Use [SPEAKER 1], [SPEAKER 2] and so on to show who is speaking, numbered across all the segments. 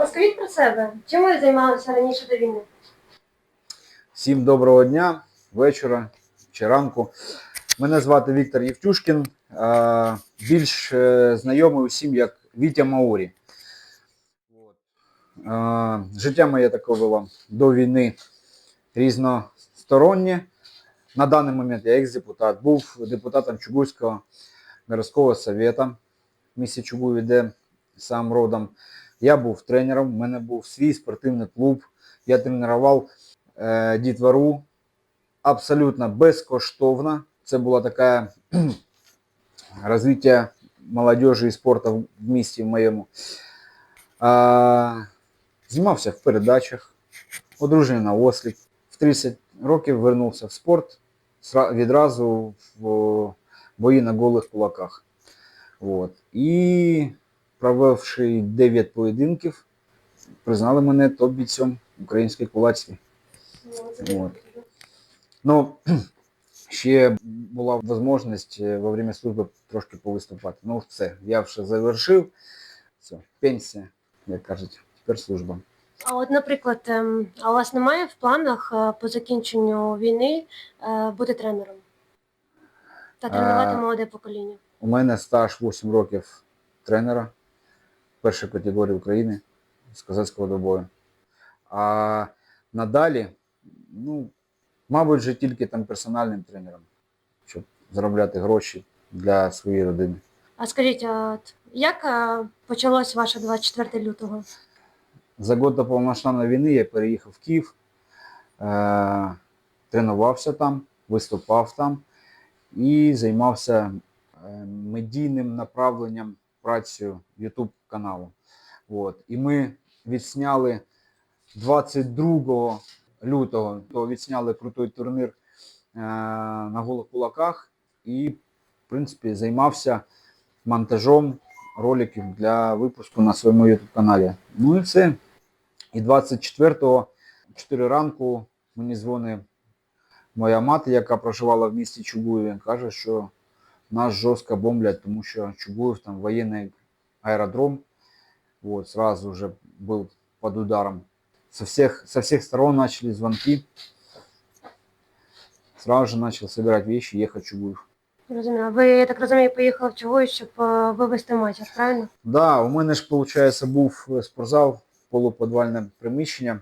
[SPEAKER 1] Розкажіть про себе. Чим ви займалися раніше до війни?
[SPEAKER 2] Всім доброго дня, вечора чи ранку. Мене звати Віктор Євтюшкін, більш е, знайомий усім як Вітя Маурі. Життя моє таке було до війни різностороннє. На даний момент я екс-депутат, був депутатом Чугуйського городського совета в місті Чугуєві, де сам родом. Я був тренером, в мене був свій спортивний клуб. Я тренував е, дітвору абсолютно безкоштовно. Це була така розвиття молодежі і спорту в місті в моєму. А, знімався в передачах, одружений на осліп. В 30 років вернувся в спорт відразу в бої на голих кулаках. От. І провівши 9 поєдинків, признали мене топ-бійцем української кулачці. Вот. Ну, ще була можливість е, во время служби трошки повиступати. Ну, все, я вже завершив. Все, пенсія, як кажуть, тепер служба.
[SPEAKER 1] А от, наприклад, ем, а у вас немає в планах е, по закінченню війни е, бути тренером та тренувати молоде покоління?
[SPEAKER 2] У мене стаж 8 років тренера першої категорії України з козацького добою. А надалі, ну, мабуть, вже тільки там персональним тренером, щоб заробляти гроші для своєї родини.
[SPEAKER 1] А скажіть, а як е, почалось ваше 24 лютого?
[SPEAKER 2] За год до повномасштабної війни я переїхав в Київ, е- тренувався там, виступав там і займався е, медійним направленням працею YouTube каналу. От. І ми відсняли 22 лютого, то відсняли крутий турнір е- на голих кулаках і, в принципі, займався монтажом роликів для випуску на своєму YouTube каналі. Ну і все. І 24-го, 4 ранку, мені дзвонить моя мати, яка проживала в місті Чугуєві, каже, що нас жорстко бомблять, тому що Чугуєв там воєнний аеродром. Вот, сразу же был под ударом. Со всех, со всех сторон начали звонки. Сразу же начал собирать вещи, ехать в Чугуев.
[SPEAKER 1] Розумію. Ви, я так розумію, поїхали в Чугуїв, щоб е, вивезти матір, правильно?
[SPEAKER 2] Да, у мене ж, виходить, був е, спортзал, полуподвальне приміщення,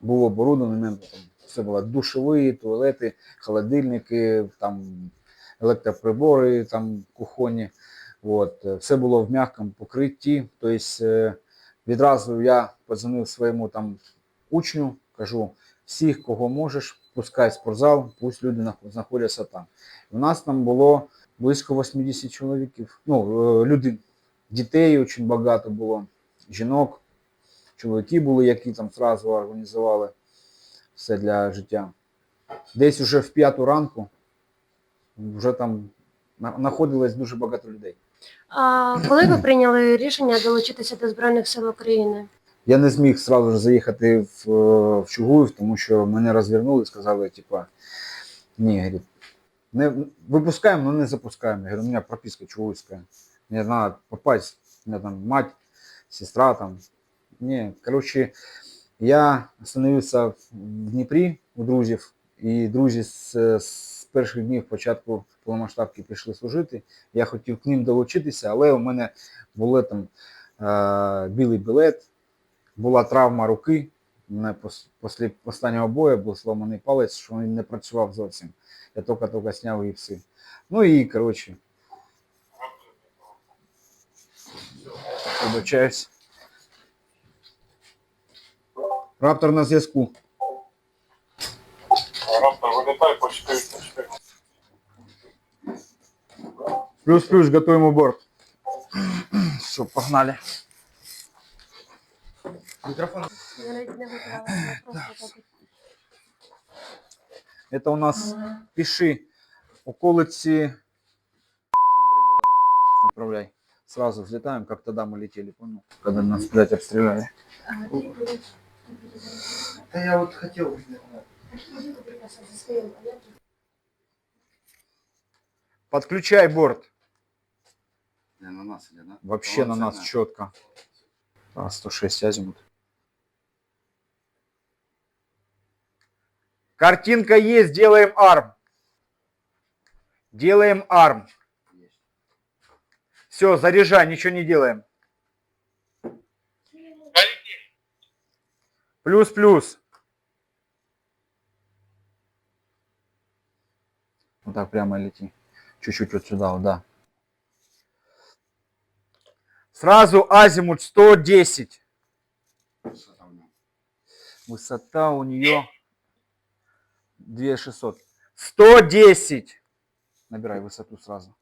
[SPEAKER 2] був оборудований, там все було душові, туалети, холодильники, там електроприбори, там кухонні. От, е, все було в м'якому покритті. Тобто е, відразу я подзвонив своєму там учню, кажу, всіх, кого можеш, пускай спортзал, пусть люди знаходяться там. У нас там було близько 80 чоловіків, ну, е, людей, дітей дуже багато було, жінок, чоловіки були, які там зразу організували все для життя. Десь уже в п'яту ранку вже там знаходилось дуже багато людей.
[SPEAKER 1] А коли ви прийняли рішення долучитися до Збройних сил України?
[SPEAKER 2] Я не зміг сразу ж заїхати в, е, в Чугуїв, тому що мене розвернули і сказали, типа, ні, говорить, не, випускаємо, але не запускаємо. Я говорю, у мене прописка чугуївська. Мені треба попасть, у мене там мать, сестра там. Ні, коротше, я остановився в Дніпрі у друзів, і друзі з, з перших днів початку повномасштабки пішли служити. Я хотів к ним долучитися, але у мене були там е, білий білет, була травма руки. Мене після останнього бою був сломаний палець, що він не працював зовсім. Я тільки-тільки зняв гіпси. Ну і, коротше. Раптор на зв'язку.
[SPEAKER 3] Раптор вилітай по
[SPEAKER 2] Плюс-плюс, готуємо борт. Все, погнали. Микрофон.
[SPEAKER 1] Я навіть не готувала, я просто так.
[SPEAKER 2] Это у нас пиши околицы Отправляй. Сразу взлетаем, как тогда мы летели, понял? Когда нас, блядь, обстреляли.
[SPEAKER 4] Да я вот хотел.
[SPEAKER 2] Подключай борт.
[SPEAKER 4] Не, на нас или на?
[SPEAKER 2] Вообще на нас четко. Раз, 106 азимут. Картинка есть, делаем арм. Делаем арм. Все, заряжай, ничего не делаем. Плюс-плюс. Вот так прямо лети. Чуть-чуть вот сюда, вот, да. Сразу азимут 110. Высота у нее 2600. 110. Набирай высоту сразу.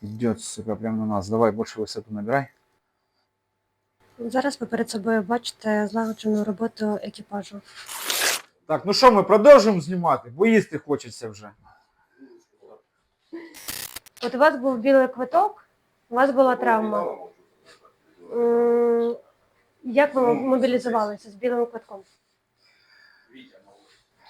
[SPEAKER 2] Идет, сука, прямо на нас. Давай больше высоту набирай.
[SPEAKER 1] Зараз ви перед собою бачите злагоджену роботу екіпажу.
[SPEAKER 2] Так, ну що, ми продовжуємо знімати, бо їсти хочеться вже.
[SPEAKER 1] От у вас був білий квиток, у вас була травма. М, Як ви мобілізувалися з білим квитком?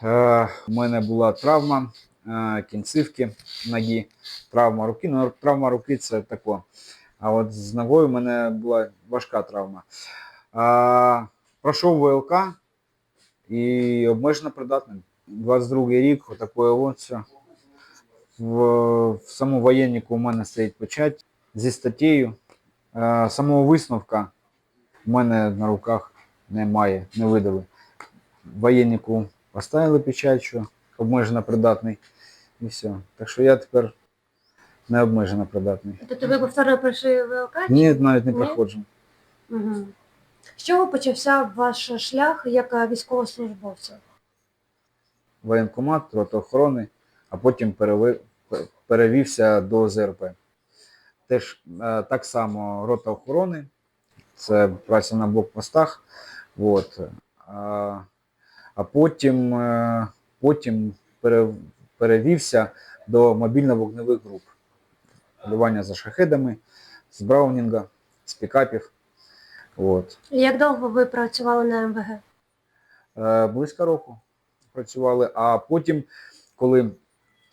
[SPEAKER 2] Е, у мене була травма е, кінцівки ноги, травма руки. Ну, травма руки це тако. А от з ногою у мене була важка травма. Е, пройшов ВЛК і обмежено придатним. 22 рік, отаке от все. В, в самому воєннику у мене стоїть печать зі статтею. Е, самого висновка у мене на руках немає, не видали. Воєннику поставили печать, що обмежено придатний. І все. Так що я тепер не обмежено придатний.
[SPEAKER 1] Тобто ви повторно пройшли ВЛК?
[SPEAKER 2] Ні, навіть не
[SPEAKER 1] Ні?
[SPEAKER 2] проходжу.
[SPEAKER 1] Угу. З чого почався ваш шлях як військовослужбовця?
[SPEAKER 2] Воєнкомат, рота охорони, а потім переви- пе- перевівся до ЗРП. Теж е, так само рота охорони, це праця на блокпостах. От. А, а потім, е, потім перевівся до мобільно-вогневих груп. Полювання за шахедами, з Браунінга, з пікапів. От.
[SPEAKER 1] Як довго ви працювали на МВГ?
[SPEAKER 2] Е, близько року працювали. А потім, коли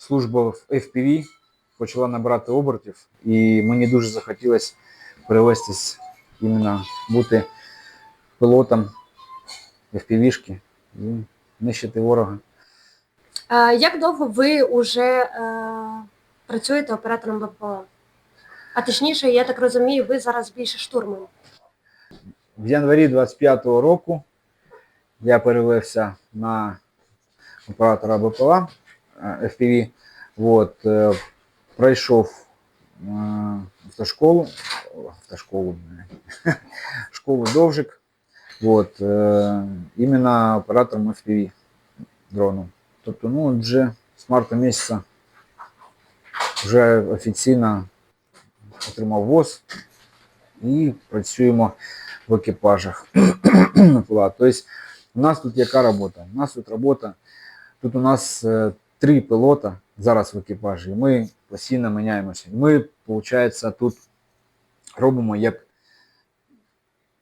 [SPEAKER 2] служба в FPV почала набирати обертів, і мені дуже захотілося перевестись іменно бути пілотом FPV-шки і нищити ворога.
[SPEAKER 1] Е, Як довго ви вже е, працюєте оператором БПЛА? А точніше, я так розумію, ви зараз більше штурман.
[SPEAKER 2] В январі 25-го року я перевівся на оператора БПЛА FPV. От, е, пройшов е, автошколу, автошколу, блін, школу Довжик. От, е, іменно оператором FPV дрону. Тобто, ну, вже з марта місяця вже офіційно отримав ВОЗ і працюємо в екіпажах. БПЛА. Тобто, у нас тут яка робота? У нас тут робота, тут у нас е, три пілота зараз в екіпажі, і ми постійно міняємося. І Ми, виходить, тут робимо як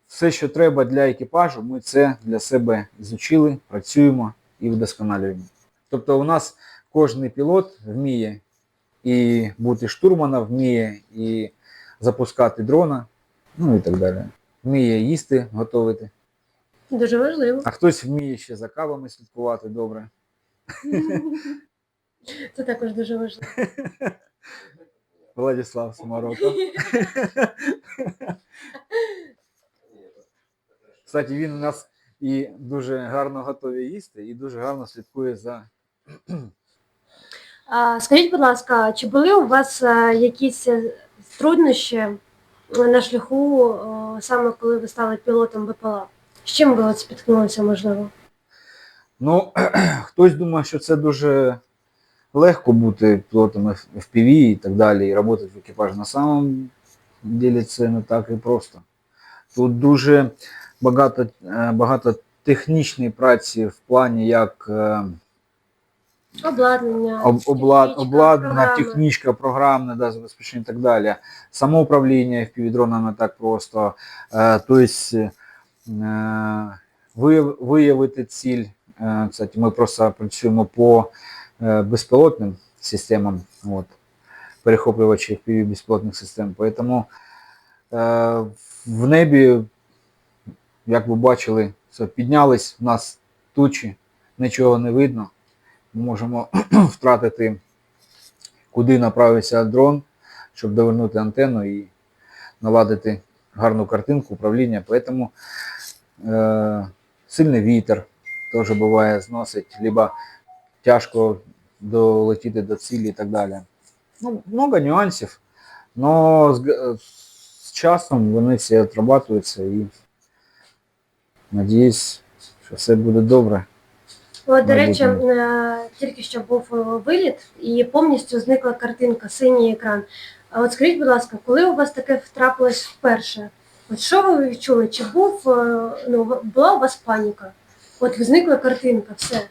[SPEAKER 2] все, що треба для екіпажу, ми це для себе ізучили, працюємо і вдосконалюємо. Тобто у нас кожен пілот вміє і бути штурманом, вміє і запускати дрона, ну і так далі. Вміє їсти, готувати.
[SPEAKER 1] Дуже важливо.
[SPEAKER 2] А хтось вміє ще за кавами слідкувати добре.
[SPEAKER 1] Це також дуже важливо.
[SPEAKER 2] Владислав Саморока. Кстати, він у нас і дуже гарно готові їсти, і дуже гарно слідкує за.
[SPEAKER 1] А, Скажіть, будь ласка, чи були у вас е, якісь е, труднощі на шляху, е, саме коли ви стали пілотом БПЛА? З чим ви от спіткнулися, можливо?
[SPEAKER 2] Ну, хтось думає, що це дуже легко бути пілотом FPV і так далі, і працювати в екіпажі. На самом деле це не так і просто. Тут дуже багато, е, багато технічної праці в плані як. е,
[SPEAKER 1] Обладнання,
[SPEAKER 2] об, облад,
[SPEAKER 1] технічка, програми.
[SPEAKER 2] технічка, програмне да, забезпечення і так далі. Самоуправління FPV-дроном не так просто. Е, тобто виявити ціль. Кстати, ми просто працюємо по е, безпілотним системам. От. перехоплювачі FPV безпілотних систем. Тому е, в небі, як ви бачили, все, піднялись в нас тучі, нічого не видно. Ми можемо втратити, куди направився дрон, щоб довернути антенну і наладити гарну картинку управління. Тому е, сильний вітер теж буває зносить, либо тяжко долетіти до цілі і так далі. Ну, много нюансів, але з, з часом вони всі отрабатуються і надіюсь, що все буде добре.
[SPEAKER 1] От, до речі, е, тільки що був е, виліт і повністю зникла картинка, синій екран. А от скажіть, будь ласка, коли у вас таке трапилось вперше? От що ви відчули? Чи був е, ну була у вас паніка? От зникла картинка, все.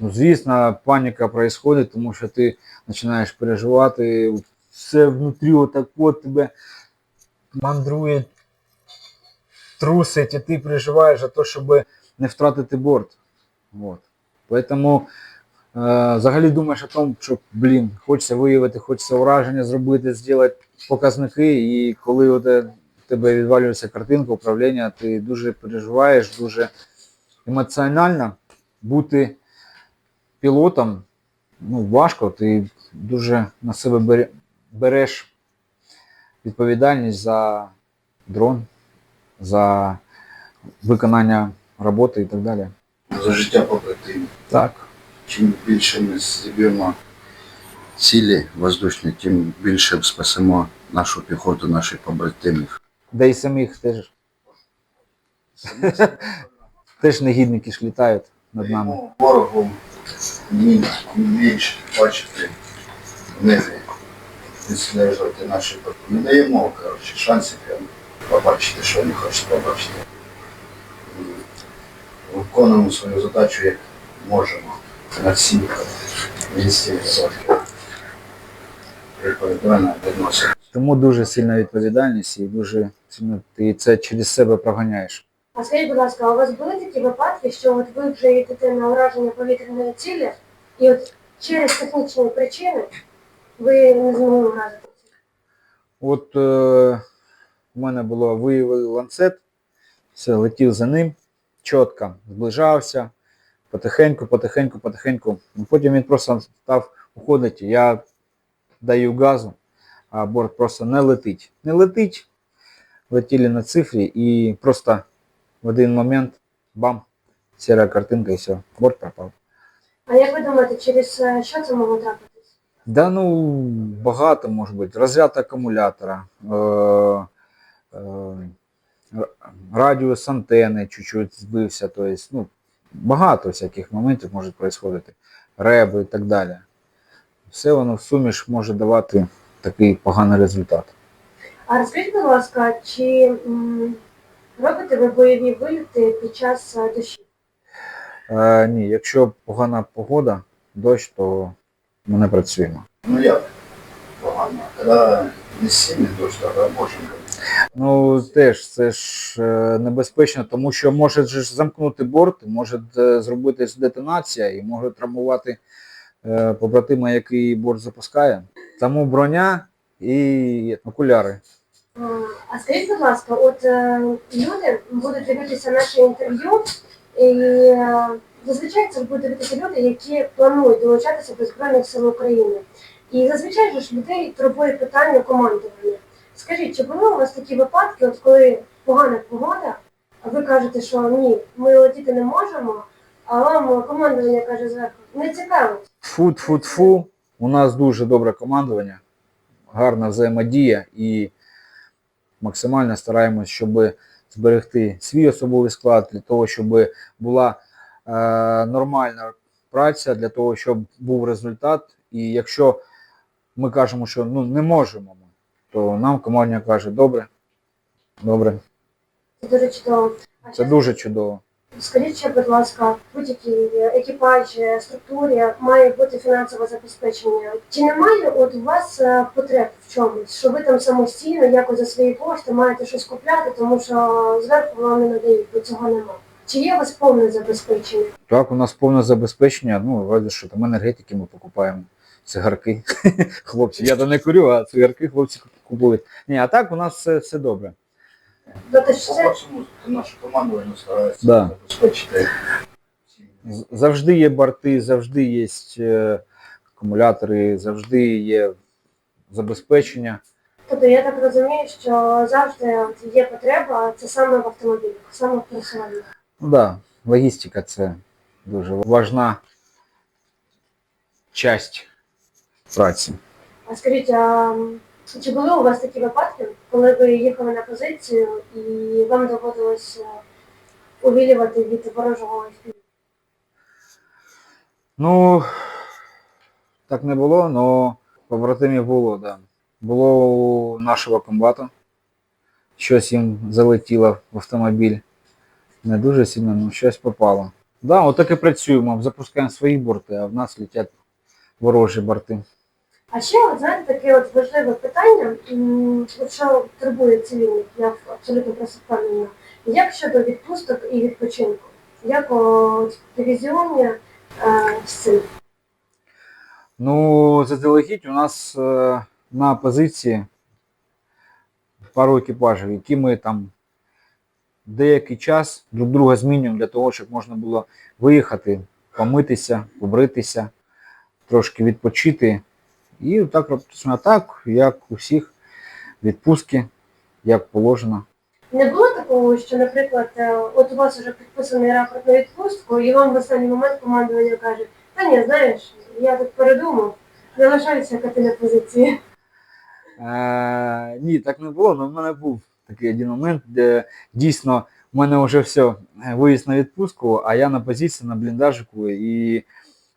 [SPEAKER 2] Ну, звісно, паніка відбувається, тому що ти починаєш переживати, все внутрі отак от тебе мандрує, трусить, і ти переживаєш за те, щоб не втратити борт. Вот. Поэтому е, взагалі думаєш о тому, що, блін, хочеться виявити, хочеться ураження зробити, зробити показники, і коли от, е, тебе відвалюється картинка, управління, ти дуже переживаєш, дуже емоціонально бути пілотом ну, важко, ти дуже на себе береш відповідальність за дрон, за виконання роботи і так далі.
[SPEAKER 4] За життя побратимів.
[SPEAKER 2] Так.
[SPEAKER 4] Чим більше ми зіб'ємо цілі воздушні, тим більше спасемо нашу піхоту, наших побратимів.
[SPEAKER 2] Де й самих теж, теж негідники ж літають над нами.
[SPEAKER 4] Тому менше бачити в небі, відслежувати наші. Не даємо коротше, шансів прям побачити, що вони хочуть побачити. Виконуємо свою задачу як можемо. На всі 200%. Відповідально відносимо.
[SPEAKER 2] Тому дуже сильна відповідальність і дуже сильно ти це через себе проганяєш.
[SPEAKER 1] А скажіть, будь ласка, у вас були такі випадки, що от ви вже йдете на ураження повітряної цілі, і от через технічні причини ви не змогли вразити?
[SPEAKER 2] От е, у мене було виявили ланцет, все, летів за ним, чітко зближався, потихеньку, потихеньку, потихеньку. Ну, Потім він просто став уходити. Я даю газу, а борт просто не летить. Не летить, летіли на цифрі і просто в один момент бам, сіра картинка і все, борт пропав.
[SPEAKER 1] А як ви думаєте, через е, що це могло трапитись?
[SPEAKER 2] Да ну багато може бути. Розряд акумулятора, е, е, радіус антени чуть-чуть збився. Тобто, ну, багато всяких моментів може происходити. Реби і так далі. Все воно в сумі ж може давати такий поганий результат.
[SPEAKER 1] А розкажіть, будь ласка, чи м, робите ви бойові виліти під час е, дощу?
[SPEAKER 2] Е, ні, якщо погана погода, дощ, то ми не працюємо.
[SPEAKER 4] Ну як погано. Коли не сильний дощ, тоді можемо.
[SPEAKER 2] Ну теж це ж е, небезпечно, тому що може ж замкнути борт, може е, зробити детонація і може травмувати е, побратима, який борт запускає. Тому броня і окуляри.
[SPEAKER 1] Е, А скажіть, будь ласка, от е, люди будуть дивитися наше інтерв'ю, і е, зазвичай це будуть дивитися люди, які планують долучатися до Збройних сил України. І зазвичай ж людей турбує питання командування. Скажіть, чи були у вас такі випадки, от коли погана погода, а ви кажете, що ні, ми летіти не можемо, а вам командування каже зверху, не цікаво.
[SPEAKER 2] Фу, тфу, тфу. У нас дуже добре командування, гарна взаємодія і максимально стараємось, щоб зберегти свій особовий склад, для того, щоб була е, нормальна праця, для того, щоб був результат. І якщо ми кажемо, що ну, не можемо ми, то нам командня каже, добре, добре,
[SPEAKER 1] Це дуже чудово.
[SPEAKER 2] Це дуже чудово.
[SPEAKER 1] Скажіть ще, будь ласка, будь-який екіпаж, е, структурі має бути фінансове забезпечення. Чи немає от у вас е, потреб в чомусь, що ви там самостійно якось за свої кошти маєте щось купляти, тому що зверху вам не надають, бо цього нема. Чи є у вас повне забезпечення?
[SPEAKER 2] Так, у нас повне забезпечення, ну, разве що там енергетики ми покупаємо. цигарки. Хлопці, я то не курю, а цигарки хлопці купують. Ні, а так у нас все, все добре.
[SPEAKER 1] Тобто що це
[SPEAKER 4] По-вашому, нашу старається
[SPEAKER 2] Да.
[SPEAKER 4] забезпечити.
[SPEAKER 2] Завжди є борти, завжди є е, акумулятори, завжди є забезпечення.
[SPEAKER 1] Тобто я так розумію, що завжди є потреба, це саме в автомобілях, саме в пересуванні.
[SPEAKER 2] Ну да, логістика це дуже важна часть праці.
[SPEAKER 1] А скажіть, а чи були у вас такі випадки, коли ви їхали на позицію і вам доводилось е, увілювати від ворожого FPV?
[SPEAKER 2] Ну, так не було, але побратимів було, да. Було у нашого комбата. Щось їм залетіло в автомобіль. Не дуже сильно, але щось попало. Да, отак і працюємо. Запускаємо свої борти, а в нас летять ворожі борти.
[SPEAKER 1] А ще, от, знаєте, таке от важливе питання, що турбує цивільних, я абсолютно просто впевнена. Як щодо відпусток і відпочинку? Як от, дивізіоні е, з цим?
[SPEAKER 2] Ну, заздалегідь у нас е, на позиції пару екіпажів, які ми там деякий час друг друга змінюємо для того, щоб можна було виїхати, помитися, побритися, трошки відпочити. І так робиться так, як у всіх відпустки, як положено.
[SPEAKER 1] Не було такого, що, наприклад, е, от у вас вже підписаний рапорт на відпустку, і вам в останній момент командування каже, та ні, знаєш, я тут передумав, залишаюся ти на позиції.
[SPEAKER 2] Е, ні, так не було, але в мене був такий один момент, де дійсно в мене вже все, виїзд на відпустку, а я на позиції на бліндажику і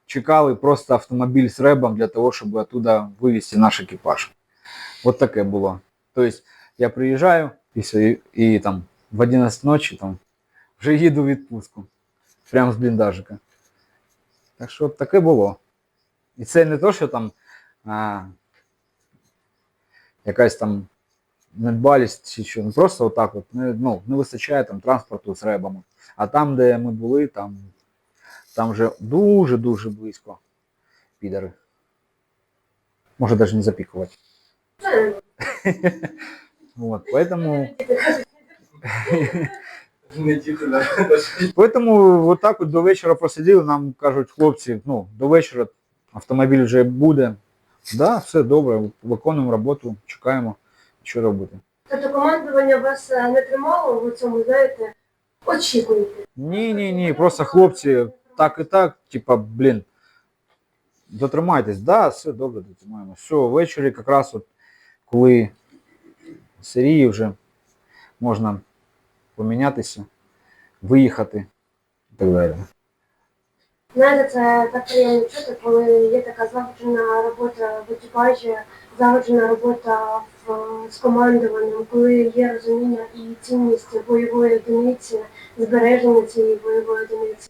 [SPEAKER 2] чекали просто автомобіль з ребом для того, щоб оттуда вивезти наш екіпаж. От таке було. Тобто я приїжджаю і, і, і там в 11 ночі там, вже їду в відпустку. Прямо з бліндажика. Так що таке було. І це не то, що там. А, якась там недбалість чи що. Ну, просто отак от, не, ну, не вистачає там транспорту з ребами. А там, де ми були, там, там вже дуже-дуже близько підари. Може навіть не запікувати. Вот, поэтому, поэтому вот так от до вечора посиділи, нам кажуть, хлопці, ну, до вечора автомобіль вже буде. Да, все добре, виконуємо роботу, чекаємо, що робити.
[SPEAKER 1] Тобто командування вас е, не тримало в цьому, знаєте, очікуєте.
[SPEAKER 2] Ні, ні, ні, просто хлопці, так і так, типа, блін, дотримайтесь, да, все добре, дотримаємо. Все, ввечері якраз от, коли серії вже можна помінятися, виїхати і так далі.
[SPEAKER 1] Знаєте, це так приємно чути, коли є така злагоджена робота в екіпажі, злагоджена робота в, з командуванням, коли є розуміння і цінність бойової одиниці, збереження цієї бойової одиниці.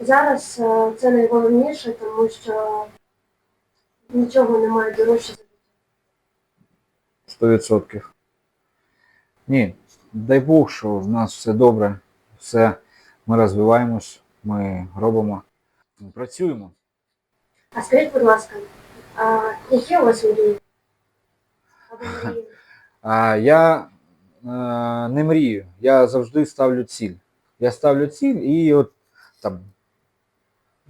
[SPEAKER 1] Зараз е, це найголовніше, тому що нічого немає дорожче за життя.
[SPEAKER 2] 100%. Ні, дай Бог, що в нас все добре, все, ми розвиваємось, ми робимо, ми працюємо.
[SPEAKER 1] А скажіть, будь ласка, а які у вас мрії? Або мрії?
[SPEAKER 2] А я е, не мрію, я завжди ставлю ціль. Я ставлю ціль і от там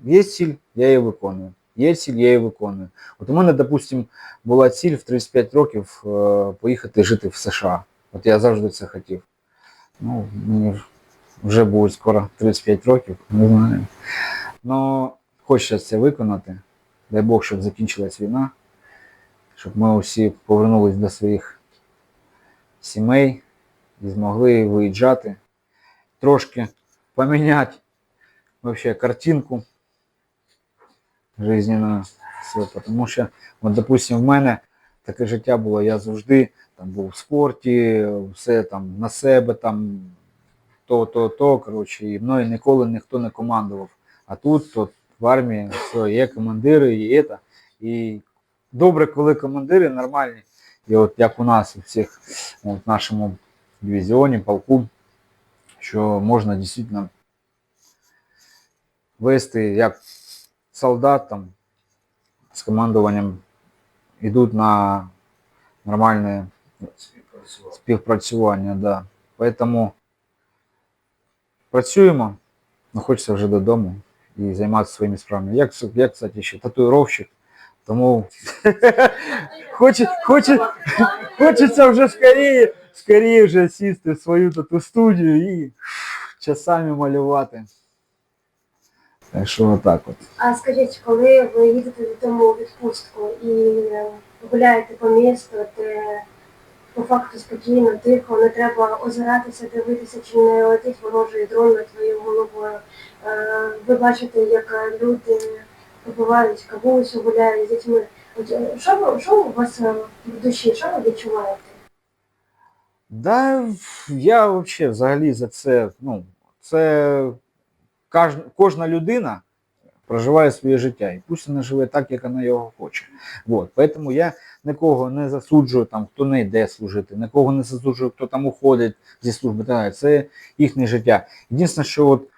[SPEAKER 2] є ціль, я її виконую. Є ціль, я її виконую. От у мене, допустим, була ціль в 35 років е, поїхати жити в США. От я завжди це хотів. Ну, мені вже буде скоро 35 років, не знаю. Ну, хочеться це виконати. Дай Бог, щоб закінчилась війна, щоб ми усі повернулись до своїх сімей і змогли виїжджати, трошки поміняти вообще картинку жизненную. Все, тому що, от, допустим, в мене таке життя було, я завжди там, був в спорті, все там на себе, там, то, то, то, коротше, і мною ніколи ніхто не командував. А тут от, в армії все, є командири, є це. І добре, коли командири нормальні. І от як у нас у всіх в нашому дивізіоні, полку, що можна дійсно вести як солдат там командуванням йдуть на нормальне
[SPEAKER 4] Співпрацював.
[SPEAKER 2] співпрацювання. Да. Поэтому працюємо, але хочеться вже додому і займатися своїми справами. Як, я, кстати, ще татуїровщик, тому Хоче, хоче, хочеться вже скоріше, скоріше вже сісти в свою тату студію і часами малювати. Так що отак от.
[SPEAKER 1] А скажіть, коли ви їдете додому у відпустку і е, гуляєте по місту, де по факту спокійно, тихо, не треба озиратися, дивитися, чи не летить ворожий дрон над твоєю головою. Е, Ви бачите, як люди побувають кавусю, гуляють з дітьми. От, е, Що, ви- що у вас в душі, що ви відчуваєте?
[SPEAKER 2] Да, я взагалі за це. Ну, це кожна, людина проживає своє життя, і пусть вона живе так, як вона його хоче. Вот. Поэтому я нікого не засуджую, там, хто не йде служити, нікого не засуджую, хто там уходить зі служби. Це їхнє життя. Єдине, що от,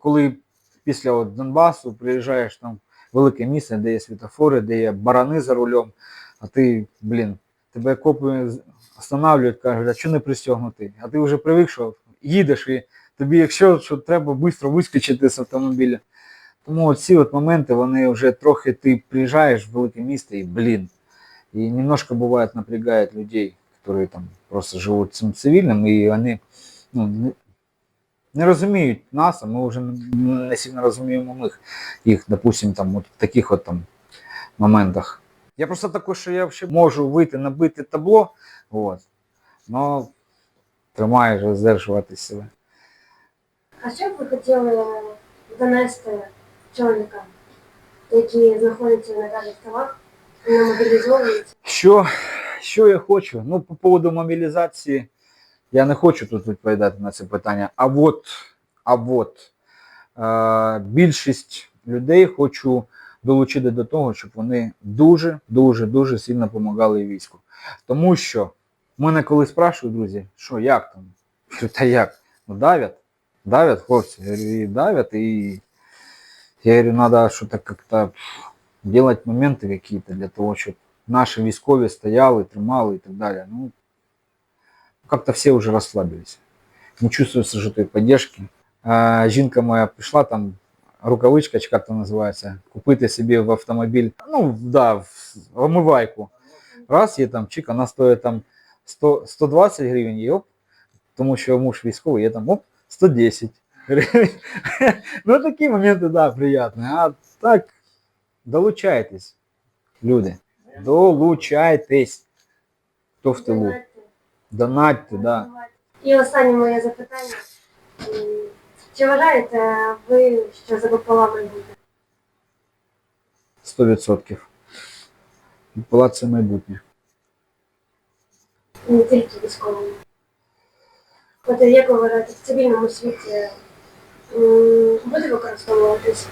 [SPEAKER 2] коли- після от Донбасу приїжджаєш там велике місце, де є світофори, де є барани за рулем, а ти, блін, тебе копи останавливають, кажуть, а чого не пристегнутий? А ти вже привик, що їдеш і тобі, якщо що треба швидко вискочити з автомобіля. Тому ці от моменти, вони вже трохи ти приїжджаєш в велике місто і, блін, і немножко буває напрягають людей, які там просто живуть цим цивільним, і вони ну, не, розуміють нас, а ми вже не, сильно розуміємо їх, їх, допустим, там, от в таких от там моментах. Я просто також, що я ще можу вийти, набити табло, от, но тримаєш, роздержувати себе.
[SPEAKER 1] А що б ви хотіли донести чоловікам, які знаходяться на даних товах, не мобілізовуються?
[SPEAKER 2] Що, що я хочу? Ну, по поводу мобілізації, я не хочу тут відповідати на це питання. А от, а от е, більшість людей хочу долучити до того, щоб вони дуже, дуже, дуже сильно допомагали війську. Тому що мене коли спрашують, друзі, що як там? Та як? Ну давят, давят, хлопці, Я говорю, і давят, і я говорю, надо что-то как-то делать моменты какие-то для того, щоб наші військові стояли, тримали і так далі. Ну, как-то всі вже розслабилися. Не чувствуется же той поддержки. А, жінка моя прийшла там, рукавичка, чи як це називається, купити собі в автомобіль, ну, да, в омивайку. Раз є там чик, вона стоїть там 100, 120 гривень, і оп, тому що муж військовий, є там оп, 110 гривень. Ну, такі моменти, да, приятні. А так, долучайтесь, люди. Долучайтесь. Хто в тилу?
[SPEAKER 1] Донатьте.
[SPEAKER 2] Донатьте, да.
[SPEAKER 1] І останнє моє запитання. М, Чи вважаєте ви, що за БПЛА майбутнє?
[SPEAKER 2] 100%. Була це майбутнє.
[SPEAKER 1] Не тільки військовому. От як ви вважаєте, в цивільному світі буде використовуватись?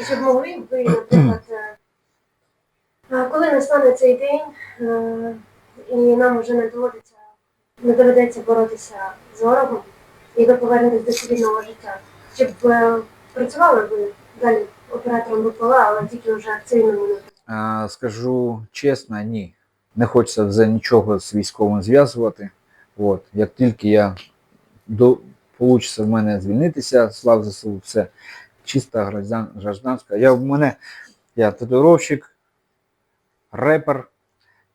[SPEAKER 1] І Щоб могли б ви, наприклад, е, коли настане цей день, е, і нам вже не доводиться, не доведеться боротися з ворогом, і ви повернетесь до цивільного життя, щоб е, працювали ви далі оператором БПЛА, але тільки вже в цивільному напрямку?
[SPEAKER 2] А, скажу чесно, ні. Не хочеться вже нічого з військовим зв'язувати. От. Як тільки я до, получиться в мене звільнитися, слав ЗСУ, все чиста граждан, гражданська. Я в мене я татуровщик, репер,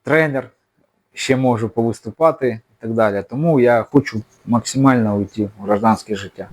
[SPEAKER 2] тренер, ще можу повиступати і так далі. Тому я хочу максимально уйти в гражданське життя.